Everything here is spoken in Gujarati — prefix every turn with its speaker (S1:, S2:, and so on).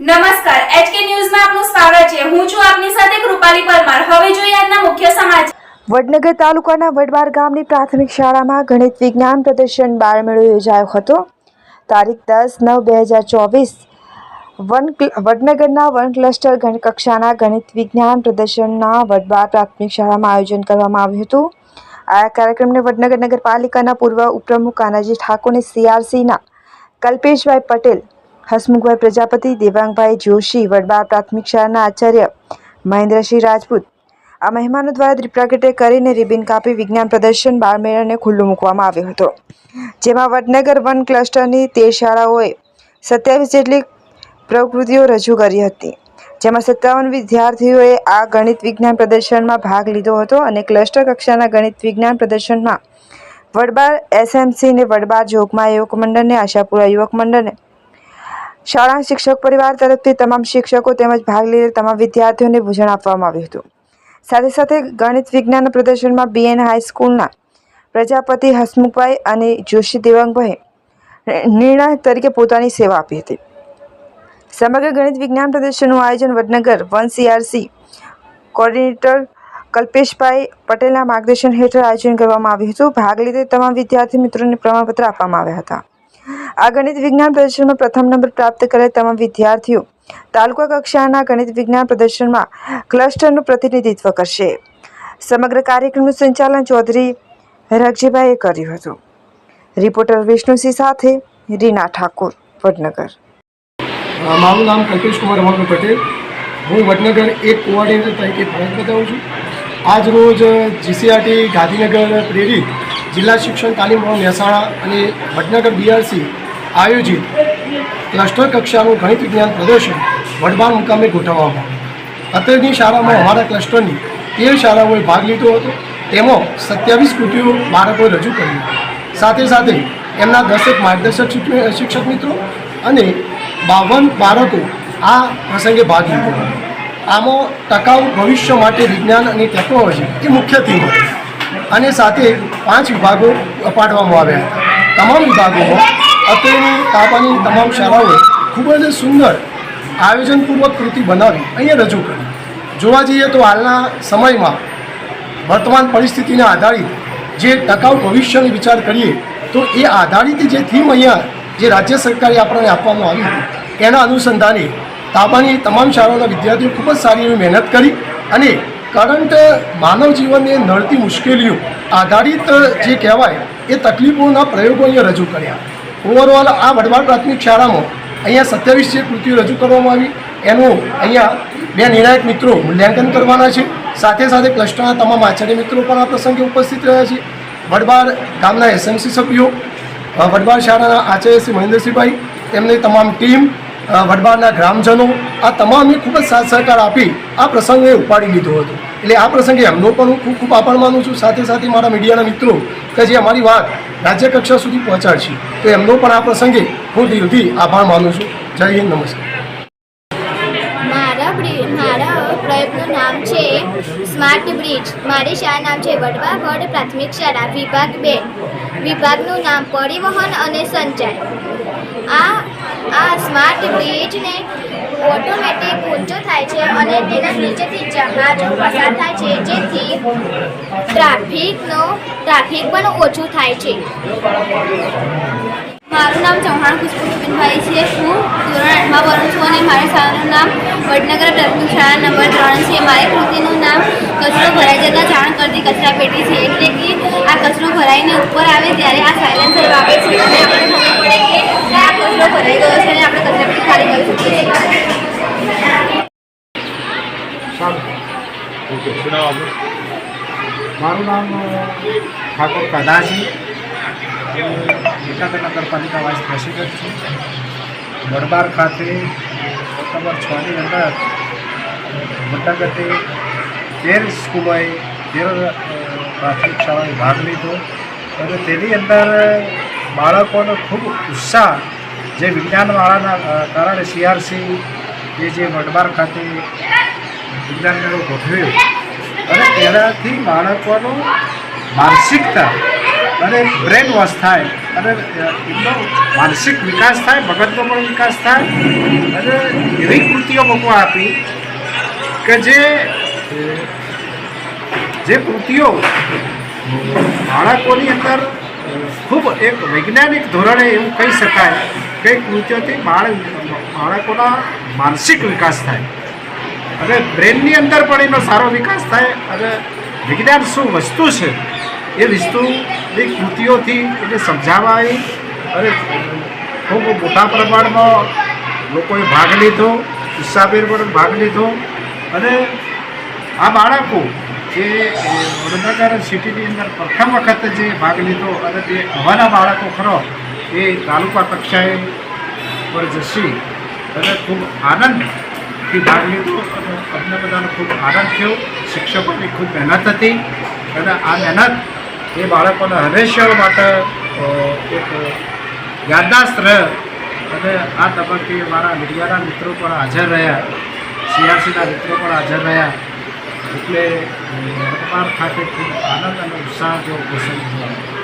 S1: નમસ્કાર એચકે ન્યૂઝમાં આપનું સ્વાગત છે. હું છું આપની સાથે કૃપાલી પરમાર. હવે જોઈએ આજના મુખ્ય સમાચાર.
S2: વડનગર તાલુકાના વડબાર ગામની પ્રાથમિક શાળામાં ગણિત વિજ્ઞાન પ્રદર્શન બાળમેળો યોજાયો હતો. તારીખ દસ નવ બે હજાર ચોવીસ, વન વડનગરના વન ક્લસ્ટર કક્ષાના ગણિત વિજ્ઞાન પ્રદર્શનના વડબાર પ્રાથમિક શાળામાં આયોજન કરવામાં આવ્યું હતું. આ કાર્યક્રમને વડનગર નગરપાલિકાના પૂર્વ ઉપપ્રમુખ કાનાજી ઠાકોર અને સીઆરસીના કલ્પેશભાઈ પટેલ હસમુખભાઈ પ્રજાપતિ, દેવાંગભાઈ જોશી વડબાર પ્રાથમિક શાળાના આચાર્ય મહેન્દ્રસિંહ રાજપૂત. આ મહેમાનો દ્વારા દીપ કરીને રિબિન કાપી વિજ્ઞાન પ્રદર્શન, બાળમેળાને ખુલ્લું મૂકવામાં આવ્યો હતો. જેમાં વડનગર વન ક્લસ્ટરની તેર શાળાઓએ સત્યાવીસ જેટલી પ્રવૃત્તિઓ રજૂ કરી હતી. જેમાં સત્તાવન વિદ્યાર્થીઓએ આ ગણિત વિજ્ઞાન પ્રદર્શનમાં ભાગ લીધો હતો અને ક્લસ્ટર કક્ષાના ગણિત વિજ્ઞાન પ્રદર્શનમાં વડબાર એસએમસીને વડબાર જોગમાં યુવક મંડળને, આશાપુરા યુવક મંડળને શાળા શિક્ષક પરિવાર તરફથી તમામ શિક્ષકો તેમજ ભાગ લીધેલ તમામ વિદ્યાર્થીઓને ભોજન આપવામાં આવ્યું હતું. સાથે સાથે ગણિત વિજ્ઞાન પ્રદર્શનમાં બીએન હાઈસ્કૂલના પ્રજાપતિ હસમુખભાઈ અને જોશી દેવાંગભાઈ નિર્ણાયક તરીકે પોતાની સેવા આપી હતી. સમગ્ર ગણિત વિજ્ઞાન પ્રદર્શનનું આયોજન Vadnagar one C R C coordinator Kalpeshbhai પટેલના માર્ગદર્શન હેઠળ આયોજન કરવામાં આવ્યું હતું. ભાગ લીધે તમામ વિદ્યાર્થી મિત્રોને પ્રમાણપત્ર આપવામાં આવ્યા હતા. આ ગણિત વિજ્ઞાન પ્રદર્શનમાં પ્રથમ નંબર પ્રાપ્ત કરેલ તમામ વિદ્યાર્થીઓ. તાલુકા કક્ષાના ગણિત વિજ્ઞાન પ્રદર્શનમાં ક્લસ્ટરનું પ્રતિનિધિત્વ કરશે. સમગ્ર કાર્યક્રમનું સંચાલન ચૌધરી રગજીભાઈએ કર્યું હતું. રિપોર્ટર વિષ્ણુસિંહ સાથે રીના ઠાકોર, વડનગર.
S3: મારું નામ કલ્પેશ કુમાર પટેલ. હું વડનગર એક કોઓર્ડિનેટર તરીકે ફરજ બતાવું છું. આજ રોજ જીસીઆરટી ગાંધીનગર પ્રેરિત જિલ્લા શિક્ષણ, તાલીમ ભવન મહેસાણા અને વડનગર બીઆરસી આયોજિત ક્લસ્ટર કક્ષાનું ગણિત વિજ્ઞાન પ્રદર્શન વડબાર મુકામે ગોઠવવામાં આવ્યું. અત્યારની શાળામાં અમારા ક્લસ્ટરની તેર શાળાઓએ ભાગ લીધો હતો. તેમાં સત્યાવીસ કૃતિઓ બાળકોએ રજૂ કરી. સાથે સાથે એમના દસેક માર્ગદર્શક શિક્ષ- શિક્ષક મિત્રો અને બાવન બાળકો આ પ્રસંગે ભાગ લીધો. આમાં ટકાઉ ભવિષ્ય માટે વિજ્ઞાન અને ટેકનોલોજી એ મુખ્ય થીમ હતી. અને સાથે પાંચ વિભાગો અપાડવામાં આવ્યા હતા. તમામ વિભાગોમાં અત્યારની તાબાની તમામ શાળાઓએ ખૂબ જ સુંદર આયોજનપૂર્વક કૃતિ બનાવી અહીંયા રજૂ કરી. જોવા જઈએ તો હાલના સમયમાં વર્તમાન પરિસ્થિતિને આધારિત જે ટકાઉ ભવિષ્યનો વિચાર કરીએ તો એ આધારિત જે થીમ અહીંયા જે રાજ્ય સરકારે આપણને આપવામાં આવી હતી એના અનુસંધાને તાબાની તમામ શાળાઓના વિદ્યાર્થીઓ ખૂબ જ સારી એવી મહેનત કરી અને કરંટ માનવ જીવનને નડતી મુશ્કેલીઓ આધારિત જે કહેવાય એ તકલીફોના પ્રયોગો અહીંયા રજૂ કર્યા. ઓવરઓલ આ વડવાડ પ્રાથમિક શાળામાં અહીંયા સત્યાવીસ જે કૃતિઓ રજૂ કરવામાં આવી, એનું અહીંયા બે નિર્ણાયક મિત્રો મૂલ્યાંકન કરવાના છે. સાથે સાથે ક્લસ્ટરના તમામ આચાર્ય મિત્રો પણ આ પ્રસંગે ઉપસ્થિત રહ્યા છે. વડવાડ ગામના એસએમસી સભ્યો વડવાડ શાળાના આચાર્ય શ્રી મહેન્દ્રસિંહભાઈ તેમની તમામ ટીમ અ, ગ્રામજનો આ તમામે ખૂબ જ સહકાર આપી આ પ્રસંગે ઉપાડી લીધો હતો. એટલે આ પ્રસંગે એમનો પણ હું ખૂબ ખૂબ આભાર માનું છું. સાથે સાથે મારા મીડિયાના મિત્રો કે જે અમારી વાત રાજ્ય કક્ષા સુધી પહોંચાડશે તો એમનો પણ આ પ્રસંગે હું દિલથી આભાર માનું છું. જય હિન્દ નમસ્કાર.
S4: મારા મારા પ્રયોગનું નામ છે સ્માર્ટ બ્રિજ. મારી શાળા નામ છે? વડવા વડ પ્રાથમિક શાળા વિભાગ બે. વિભાગનું નામ પરિવહન અને સંચાર. આ આ સ્માર્ટ બ્રિજને ઓટોમેટિક ઊંચો થાય છે અને તેના નીચેથી જહાજો પસાર થાય છે, જેથી ટ્રાફિકનો, ટ્રાફિક પણ ઓછું થાય છે. મારું નામ ચૌહાણ ખુશ્બુભાઈ છે. હું ધોરણ આઠમાં ભણું છું અને મારી શાળાનું નામ વડનગર પ્રાથમિક શાળા નંબર ત્રણ છે. મારી કૃતિનું નામ કચરો ભરાઈ જતાં જાણ કરતી કચરા પેટી છે. એટલે કે આ કચરો ભરાઈને ઉપર આવે ત્યારે આ સાયલેન્સર વાગે છે. આપણે આ કચરો ભરાઈ ગયો છે અને આપણે કચરા પેટી ખાલી કરી શકીએ
S5: મારું નામ ઠાકોર કદાસી એકાદ નગરપાલિકા વાઇસ પ્રેસિડેન્ટ છું. દરબાર ખાતે ઓક્ટોબર છની અંદર મોટાગતે તેર સ્કૂલોએ તેર પ્રાથમિક શાળાએ ભાગ લીધો. અને તેની અંદર બાળકોનો ખૂબ ઉત્સાહ જે વિજ્ઞાનવાળાના કારણે સીઆરસી એ જે વડબાર ખાતે વિજ્ઞાન મેળો ગોઠવ્યો. અને તેનાથી બાળકોનો માનસિકતા અને બ્રેન વોશ થાય. અને એમનો માનસિક વિકાસ થાય મગજનો પણ વિકાસ થાય. અને એવી કૃતિઓ મૂકવા આપી કે જે જે કૃતિઓ બાળકોની અંદર ખૂબ એક વૈજ્ઞાનિક ધોરણે એવું કહી શકાય કે કૃત્યોથી બાળકોના માનસિક વિકાસ થાય. અને બ્રેનની અંદર પણ એનો સારો વિકાસ થાય. અને વિજ્ઞાન શું વસ્તુ છે? એ વિસ્તુની કૃતિઓથી એને સમજાવાય અને ખૂબ મોટા પ્રમાણમાં લોકોએ ભાગ લીધો, ઉત્સાહભેર પણ ભાગ લીધો. અને આ બાળકો જે વડનગર સિટીની અંદર પ્રથમ વખત જે ભાગ લીધો અને તે હવાના બાળકો ખરો, એ તાલુકા કક્ષાએ પર જશી. અને ખૂબ આનંદથી ભાગ લીધો અને અમને બધાનો ખૂબ આનંદ થયો. શિક્ષકોની ખૂબ મહેનત હતી અને આ મહેનત એ બાળકોને હંમેશા માટે એક યાદદાસ્ત રહે. અને આ તબક્કે મારા મીડિયાના મિત્રો પણ હાજર રહ્યા. સીઆરસીના મિત્રો પણ હાજર રહ્યા. એટલે અ, ખાતે ખૂબ આનંદ અને ઉત્સાહ જેવો પ્રસંગ થયો